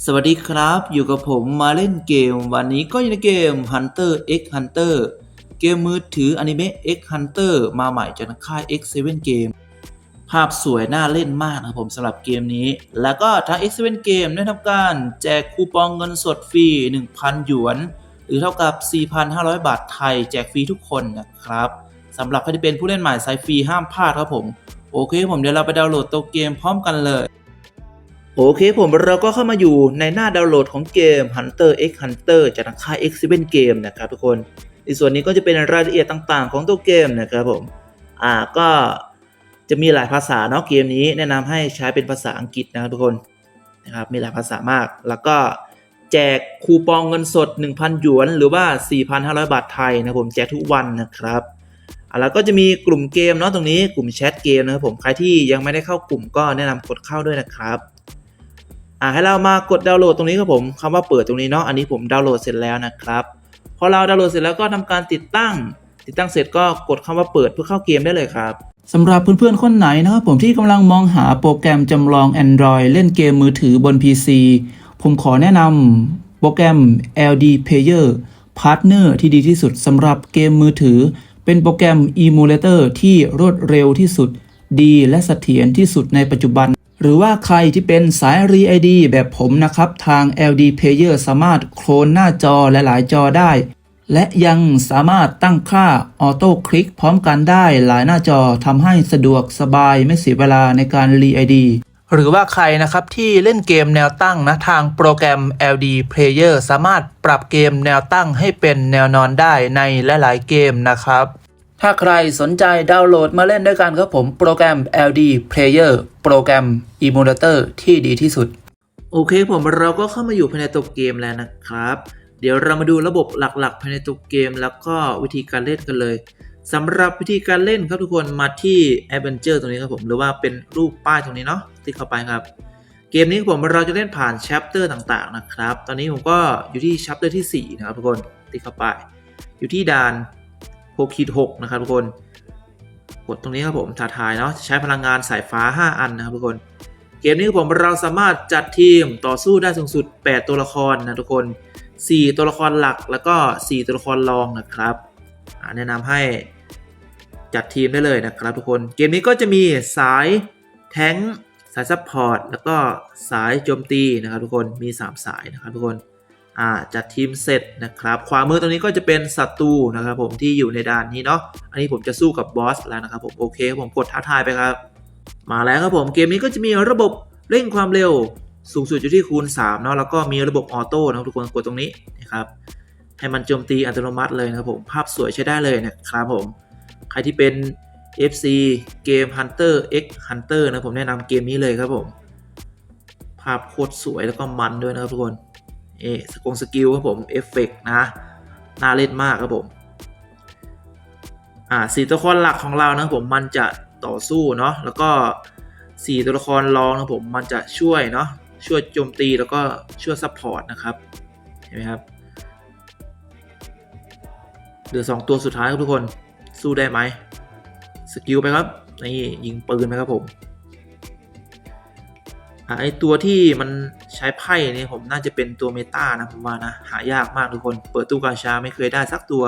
สวัสดีครับ อยู่กับผมมาเล่นเกม วันนี้ก็อยู่ในเกม Hunter x Hunter เกมมือถืออนิเมะ X Hunter มาใหม่จากค่าย X7 Game ภาพสวยน่าเล่นมากครับผมสำหรับเกมนี้ แล้วก็ทาง X7 Game ได้ทำการแจกคูปองเงินสดฟรี 1,000 หยวน หรือเท่ากับ 4,500 บาทไทย แจกฟรีทุกคนนะครับสำหรับใครที่เป็นผู้เล่นใหม่สายฟรีห้ามพลาดครับผม โอเคผมเดี๋ยวเราไปดาวน์โหลดตัวเกมพร้อมกันเลย โอเคผมเราก็เข้ามาอยู่ในหน้าดาวน์โหลดของเกม Hunter x Hunter จากทางค่าย X7 Game นะครับทุกคนในส่วนนี้ก็จะเป็นรายละเอียดต่างๆ ของตัวเกมนะครับผม อ่าก็จะมีหลายภาษาเนาะเกมนี้แนะนำให้ใช้เป็นภาษาอังกฤษนะครับทุกคนนะครับมีหลายภาษามาก แล้วก็แจกคูปองเงินสด 1,000 หยวน หรือว่า 4,500 บาทไทยนะผมแจกทุกวันนะครับอ่าแล้วก็จะมีกลุ่มเกมเนาะตรงนี้กลุ่มแชทเกมนะครับผมใครที่ยังไม่ได้เข้ากลุ่มก็แนะนำกดเข้าด้วยนะครับ อ่าให้เรามากดดาวน์โหลดตรงนี้ครับผมคำว่าเปิดตรงนี้เนาะอันนี้ผมดาวน์โหลดเสร็จแล้วนะครับพอเราดาวน์โหลดเสร็จแล้วก็ทำการติดตั้ง ติดตั้งเสร็จก็กดคำว่าเปิดเพื่อเข้าเกมได้เลยครับสำหรับเพื่อนๆคนไหนนะครับผมที่กำลังมองหาโปรแกรมจำลอง Android เล่นเกมมือถือบน PC ผมขอแนะนำโปรแกรม LD Player Partner ที่ดีที่สุดสำหรับเกมมือถือ เป็นโปรแกรม Emulator ที่รวดเร็วที่สุด ดีและเสถียรที่สุดในปัจจุบัน หรือว่าใครที่เป็นสาย r e ID แบบผมนะครับ ทาง LD Player สามารถโคลนหน้าจอและหลายจอได้ และยังสามารถตั้งค่าออโต้คลิกพร้อมกันได้หลายหน้าจอทำให้สะดวกสบายไม่เสียเวลาในการ r e ID หรือว่าใครนะครับที่เล่นเกมแนวตั้งนะทางโปรแกรม LD Player สามารถปรับเกมแนวตั้งให้เป็นแนวนอนได้ในหลาย ๆ เกมนะครับ ถ้าใครสนใจดาวน์โหลดมาเล่นด้วยกันครับผมโปรแกรม LD Player โปรแกรม Emulator ที่ดีที่สุด โอเคผมเราก็เข้ามาอยู่ภายในตัวเกมแล้วนะครับ เดี๋ยวเรามาดูระบบหลักๆ ภายในตัวเกมแล้วก็วิธีการเล่นกันเลยสำหรับวิธีการเล่นครับทุกคนมาที่ Adventure ตรงนี้ครับผมหรือว่าเป็นรูปป้ายตรงนี้เนาะที่เข้าไปครับเกมนี้ครับผมเราจะเล่นผ่าน chapter ต่างๆนะครับ ตอนนี้ผมก็อยู่ที่ chapter ที่ 4 นะครับทุกคนที่เข้าไป อยู่ที่ด่าน 6ขีด6นะครับทุกคน กดตรงนี้ครับผมท้าทายเนาะใช้พลังงานสายฟ้า 5 อันนะครับทุกคน เกมนี้ครับผมเราสามารถจัดทีมต่อสู้ได้สูงสุด 8 ตัวละครนะทุกคน 4 ตัวละครหลักแล้วก็ 4 ตัวละครรองนะครับแนะนำให้จัดทีมได้เลยนะครับทุกคน เกมนี้ก็จะมีสายแท้งสายซัพพอร์ตแล้วก็สายโจมตีนะครับทุกคนมี 3 สายนะครับทุกคน อ่าจัดทีมเสร็จนะครับขวามือตรงนี้ก็จะเป็นศัตรูนะครับผมที่อยู่ในด่านนี้เนาะอันนี้ผมจะสู้กับบอสแล้วนะครับผมโอเคผมกดท้าทายไปครับมาแล้วครับผมเกมนี้ก็จะมีระบบเร่งความเร็วสูงสุดอยู่ที่คูณ3เนาะแล้วก็มีระบบออโต้นะทุกคนกดตรงนี้นะครับให้มันโจมตีอัตโนมัติเลยนะครับผมภาพสวยใช้ได้เลยนะครับผมใครที่เป็น FC เกม Hunter X Hunter นะผมแนะนำเกมนี้เลยครับผมภาพโคตรสวยแล้วก็มันด้วยนะครับทุกคน เอสกงสกิลครับผมเอฟเฟกนะ น่าเล่นมากครับผม อ่าสี่ตัวละครหลักของเรานะผมมันจะต่อสู้เนาะแล้วก็สี่ตัวละครรองนะผมมันจะช่วยเนาะช่วยโจมตีแล้วก็ช่วยซัพพอร์ตนะครับเห็นไหมครับเหลือสองตัวสุดท้ายครับทุกคนสู้ได้ไหมสกิลไปครับนี่ยิงปืนไปครับผม ไอตัวที่มันใช้ไพ่เนี่ยผมน่าจะเป็นตัวเมตานะผมว่านะหายากมากทุกคนเปิดตู้กาชาไม่เคยได้สักตัว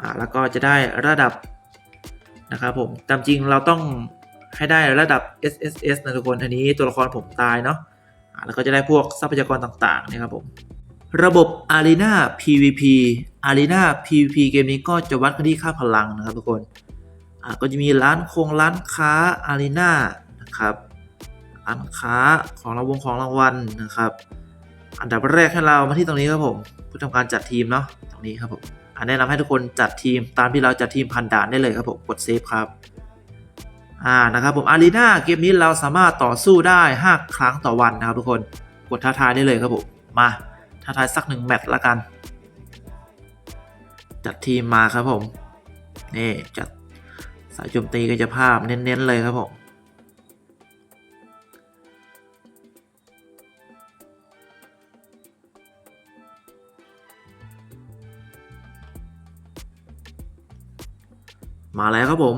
อ่าแล้วก็จะได้ระดับนะครับผมตามจริงเราต้องให้ได้ระดับ SSS นะทุกคนอันนี้ตัวละครผมตายเนาะอ่าแล้วก็จะได้พวกทรัพยากรต่างๆนะครับผมระบบ Arena PVP Arena PVP เกมนี้ก็จะวัดกันที่ค่าพลังนะครับทุกคนอ่าก็จะมีร้านคงร้านค้า Arena นะครับ ร้านค้าของรางวงของรางวัลนะครับ อันดับแรกให้เรามาที่ตรงนี้ครับผมเพื่อทำการจัดทีมเนาะตรงนี้ครับผมอันแนะนำให้ทุกคนจัดทีมตามที่เราจัดทีมพันด่านได้เลยครับผมกดเซฟครับอ่านะครับผมอารีนาเกมนี้เราสามารถต่อสู้ได้ 5 ครั้งต่อวันนะครับทุกคนกดท้าทายได้เลยครับผมมาท้าทายสักหนึ่งแมตช์ละกัน จัดทีมมาครับผมนี่จัดสายโจมตีกายภาพเน้นๆเลยครับผม มาแล้วครับผม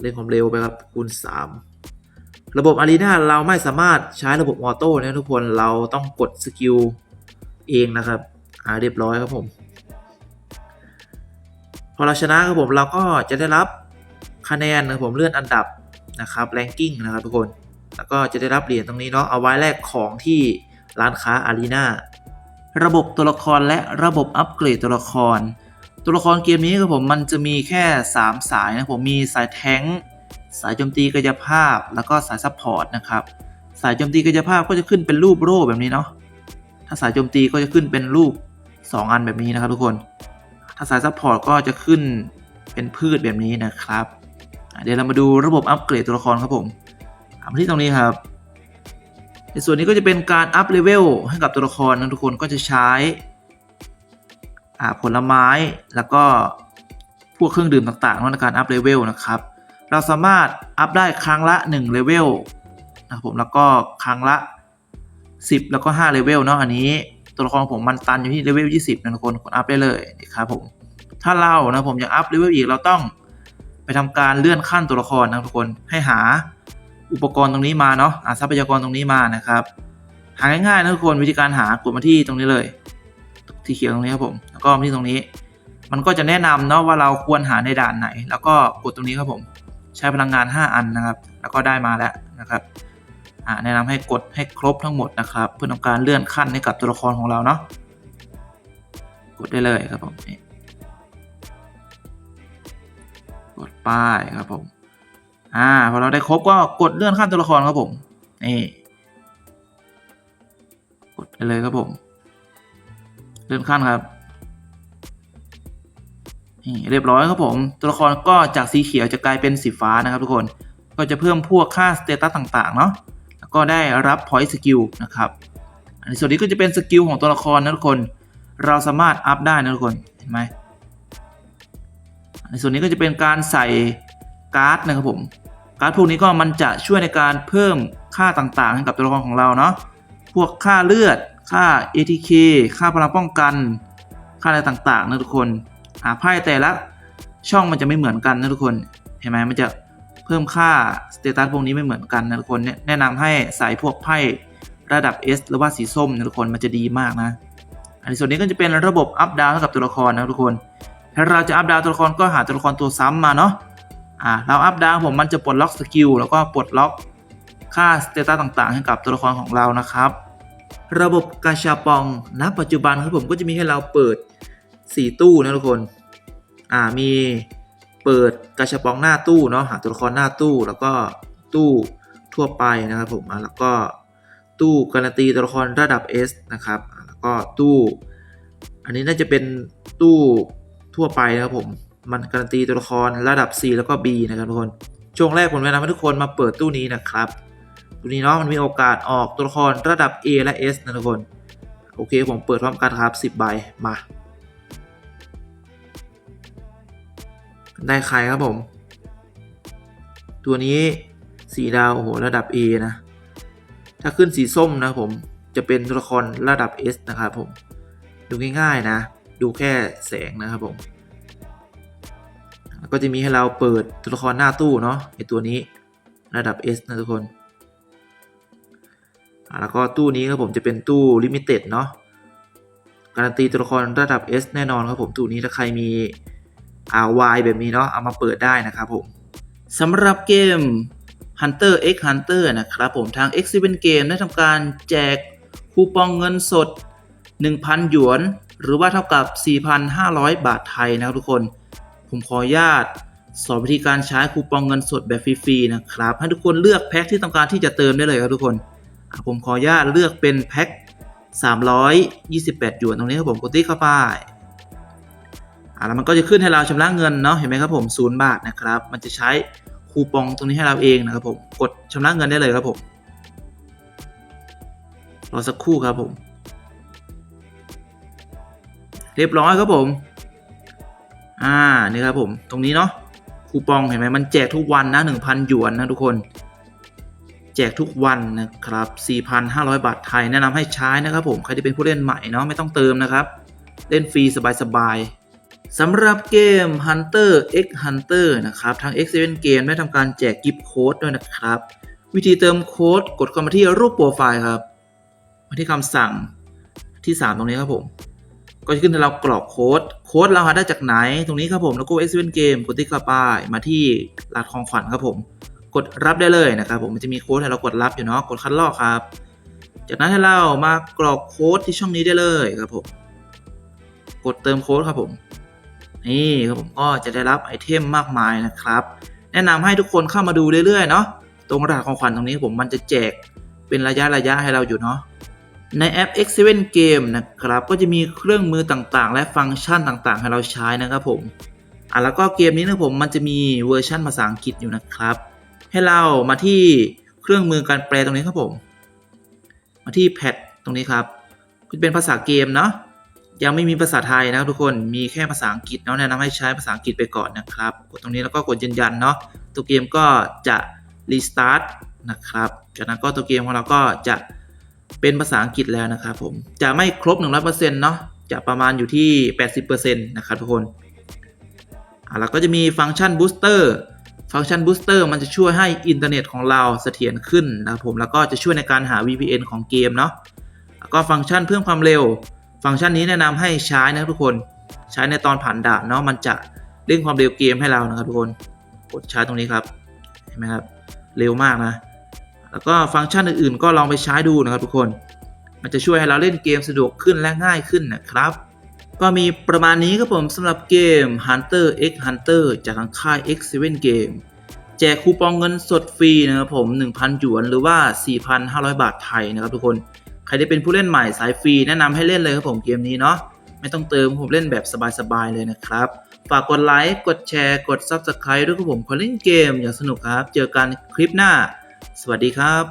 เล่นความเร็วไปครับคูณ 3 ระบบอารีนาเราไม่สามารถใช้ระบบออโต้นะทุกคนเราต้องกดสกิลเองนะครับอ่าเรียบร้อยครับผม พอเราชนะครับผมเราก็จะได้รับคะแนนนะผมเลื่อนอันดับนะครับแรงกิ้งนะครับทุกคนแล้วก็จะได้รับเหรียญตรงนี้เนาะเอาไว้แลกของที่ร้านค้าอารีนาระบบตัวละครและระบบอัปเกรดตัวละคร ตัวละครเกมนี้ครับผมมันจะมีแค่ 3 สายนะผมมีสายแท้งค์สายโจมตีกายภาพแล้วก็สายซัพพอร์ตนะครับสายโจมตีกายภาพก็จะขึ้นเป็นรูปโร่แบบนี้เนาะถ้าสายโจมตีก็จะขึ้นเป็นรูป 2 อันแบบนี้นะครับทุกคน ถ้าสายซัพพอร์ตก็จะขึ้นเป็นพืชแบบนี้นะครับ เดี๋ยวเรามาดูระบบอัปเกรดตัวละครครับผมอะมาที่ตรงนี้ครับในส่วนนี้ก็จะเป็นการอัพเลเวลให้กับตัวละครนะทุกคนก็จะใช้ ผลไม้แล้วก็พวกเครื่องดื่มต่างๆในการอัพเลเวลนะครับ เราสามารถอัพได้ครั้งละ1เลเวลนะครับผมแล้วก็ครั้งละ 10 แล้วก็5เลเวลเนาะอันนี้ตัวละครผมมันตันอยู่ที่เลเวล20นะทุกคนกดอัพได้เลยนะครับผมถ้าเรานะผมอยากอัพเลเวลอีกเราต้องไปทำการเลื่อนขั้นตัวละครนะทุกคนให้หาอุปกรณ์ตรงนี้มาเนาะหาทรัพยากรตรงนี้มานะครับ หาง่ายๆนะทุกคนวิธีการหากดมาที่ตรงนี้เลย ที่เขียวตรงนี้ครับผม แล้วก็มาที่ตรงนี้ มันก็จะแนะนำเนาะว่าเราควรหาในด่านไหน แล้วก็กดตรงนี้ครับผม ใช้พลังงาน 5 อันนะครับ แล้วก็ได้มาแล้วนะครับแนะนำให้กดให้ครบทั้งหมดนะครับ เพื่อทำการเลื่อนขั้นให้กับตัวละครของเราเนาะกดได้เลยครับผมนี่กดป้ายครับผมอ่าพอเราได้ครบก็กดเลื่อนขั้นตัวละครครับผมนี่กดไปเลยครับผม เลื่อนขั้นครับนี่เรียบร้อยครับผม ตัวละครก็จากสีเขียวจะกลายเป็นสีฟ้านะครับทุกคนก็จะเพิ่มพวกค่าสเตตัสต่างๆเนาะแล้วก็ได้รับพอยต์สกิลนะครับอันนี้ส่วนนี้ก็จะเป็นสกิลของตัวละครนะทุกคน เราสามารถอัพได้นะทุกคนเห็นไหมในส่วนนี้ก็จะเป็นการใส่การ์ดนะครับผมการ์ดพวกนี้ก็มันจะช่วยในการเพิ่มค่าต่างๆให้กับตัวละครของเราเนาะพวกค่าเลือด ค่า ATK ค่าพลังป้องกัน ค่าอะไรต่างๆนะทุกคนอ่าไพ่แต่ละช่องมันจะไม่เหมือนกันนะทุกคน เห็นไหมมันจะเพิ่มค่าสเตตัสพวกนี้ไม่เหมือนกันนะทุกคนเนี่ยแนะนำให้ใส่พวกไพ่ระดับ S หรือว่าสีส้มนะทุกคนมันจะดีมากนะ อันนี้ส่วนนี้ก็จะเป็นระบบอัพดาวให้กับตัวละครนะทุกคน ถ้าเราจะอัพดาวตัวละครก็หาตัวละครตัวซ้ำมาเนาะ อ่า เราอัพดาวผมมันจะปลดล็อกสกิลแล้วก็ปลดล็อกค่าสเตตัสต่างๆ ให้กับตัวละครของเรานะครับ ระบบกาชาปองณปัจจุบันครับผมก็จะมีให้เราเปิด 4 ตู้นะทุกคน อ่ามีเปิดกาชาปองหน้าตู้เนาะหาตัวละครหน้าตู้แล้วก็ตู้ทั่วไปนะครับผมแล้วก็ตู้การันตีตัวละครระดับ S นะครับแล้วก็ตู้ อันนี้น่าจะเป็นตู้ทั่วไปนะครับผมมันการันตีตัวละครระดับ C แล้วก็ B นะครับทุกคนช่วงแรกผมแนะนำให้ทุกคนมาเปิดตู้นี้นะครับ ตู้นี้เนาะมันมีโอกาสออกตัวละครระดับ A และ S นะทุกคน โอเค ผมเปิดพร้อมกันครับ 10 ใบ มา ได้ใครครับผม ตัวนี้สีดาวโอ้โหระดับ A นะ ถ้าขึ้นสีส้มนะผมจะเป็นตัวละครระดับ S นะครับผม ดูง่ายๆนะ ดูแค่แสงนะครับผม ก็จะมีให้เราเปิดตัวละครหน้าตู้เนาะไอตัวนี้ระดับ S นะทุกคน แล้วก็ตู้นี้ครับผมจะเป็นตู้ลิมิเต็ดเนาะการันตีตัวละครระดับ S แน่นอนครับผมตู้นี้ถ้าใครมีอ่าวายแบบนี้เนาะเอามาเปิดได้นะครับผมสำหรับเกม Hunter x Hunter นะครับผมทาง x 7 Game ได้ทำการแจกคูปองเงินสด 1,000 หยวน หรือว่าเท่ากับ 4,500 บาทไทยนะครับทุกคน ผมขออนุญาตสอนวิธีการใช้คูปองเงินสดแบบฟรีๆนะครับ ให้ทุกคนเลือกแพ็คที่ต้องการที่จะเติมได้เลยครับทุกคน ผมขออนุญาตเลือกเป็นแพ็ค328หยวนตรงนี้ครับผมกดติ๊กเข้าไปอะแล้วมันก็จะขึ้นให้เราชำระเงินเนาะเห็นไหมครับผม0บาทนะครับ มันจะใช้คูปองตรงนี้ให้เราเองนะครับผมกดชำระเงินได้เลยครับผมรอสักครู่ครับผม เรียบร้อยครับผม อ่านี่ครับผม ตรงนี้เนาะคูปองเห็นไหมมันแจกทุกวันนะ1,000หยวนนะทุกคน แจกทุกวันนะครับ 4,500 บาทไทย แนะนำให้ใช้นะครับผม ใครที่เป็นผู้เล่นใหม่เนาะไม่ต้องเติมนะครับ เล่นฟรีสบายๆสำหรับเกม Hunter x Hunter นะครับ ทาง X7 Game ได้ทำการแจกกิฟต์โค้ดด้วยนะครับ วิธีเติมโค้ดกดเข้ามาที่รูปโปรไฟล์ครับ มาที่คำสั่งที่ 3 ตรงนี้ครับผม ก็จะขึ้นให้เรากรอกโค้ด โค้ดเราหาได้จากไหน ตรงนี้ครับผม แล้วก็ X Seven Game กดที่เข้าไปมาที่รหัสของขวัญครับผม กดรับได้เลยนะครับ ผมมันจะมีโค้ดให้เรากดรับอยู่เนาะกดคัดลอกครับ จากนั้นให้เรามากรอกโค้ดที่ช่องนี้ได้เลยครับผมกดเติมโค้ดครับผมนี่ครับผมก็จะได้รับไอเทมมากมายนะครับ แนะนำให้ทุกคนเข้ามาดูเรื่อยๆเนาะตรงรหัสของขวัญตรงนี้ผมมันจะแจกเป็นระยะระยะให้เราอยู่เนาะในแอป X7 Game นะครับ ก็จะมีเครื่องมือต่างๆ และฟังก์ชันต่างๆ ให้เราใช้นะครับผมอะแล้วก็เกมนี้นะผมมันจะมีเวอร์ชันภาษาอังกฤษอยู่นะครับ ให้เรามาที่เครื่องมือการแปลตรงนี้ครับผม มาที่แพดตรงนี้ครับก็จะเป็นภาษาเกมเนาะยังไม่มีภาษาไทยนะครับทุกคนมีแค่ภาษาอังกฤษเนาะแนะนำให้ใช้ภาษาอังกฤษไปก่อนนะครับกดตรงนี้แล้วก็กดยืนยันเนาะตัวเกมก็จะรีสตาร์ทนะครับจากนั้นก็ตัวเกมของเราก็จะเป็นภาษาอังกฤษแล้วนะครับผมจะไม่ครบ 100%เนาะจะประมาณอยู่ที่ 80%นะครับทุกคนอะแล้วก็จะมีฟังก์ชันบูสเตอร์ ฟังก์ชันบูสเตอร์มันจะช่วยให้อินเทอร์เน็ตของเราเสถียรขึ้นนะครับผมแล้วก็จะช่วยในการหา VPN ของเกมเนาะแล้วก็ฟังก์ชันเพิ่มความเร็ว ฟังก์ชันนี้แนะนำให้ใช้นะครับทุกคนใช้ในตอนผ่านด่านเนาะมันจะเร่งความเร็วเกมให้เรานะครับทุกคนกดใช้ตรงนี้ครับเห็นไหมครับเร็วมากนะ แล้วก็ฟังก์ชันอื่นๆ ก็ลองไปใช้ดูนะครับทุกคน มันจะช่วยให้เราเล่นเกมสะดวกขึ้นและง่ายขึ้นนะครับ ก็มีประมาณนี้ครับผมสำหรับเกม Hunter x Hunter จากทางค่าย X7 Game แจกคูปองเงินสดฟรีนะครับผม 1,000 หยวนหรือว่า 4,500 บาทไทยนะครับทุกคน ใครที่เป็นผู้เล่นใหม่สายฟรีแนะนำให้เล่นเลยครับผมเกมนี้เนาะไม่ต้องเติมผมเล่นแบบสบายๆเลยนะครับ ฝากกดไลค์กดแชร์กด Subscribe ด้วยครับผมคนเล่นเกมอย่างสนุกครับ เจอกันคลิปหน้า สวัสดีครับ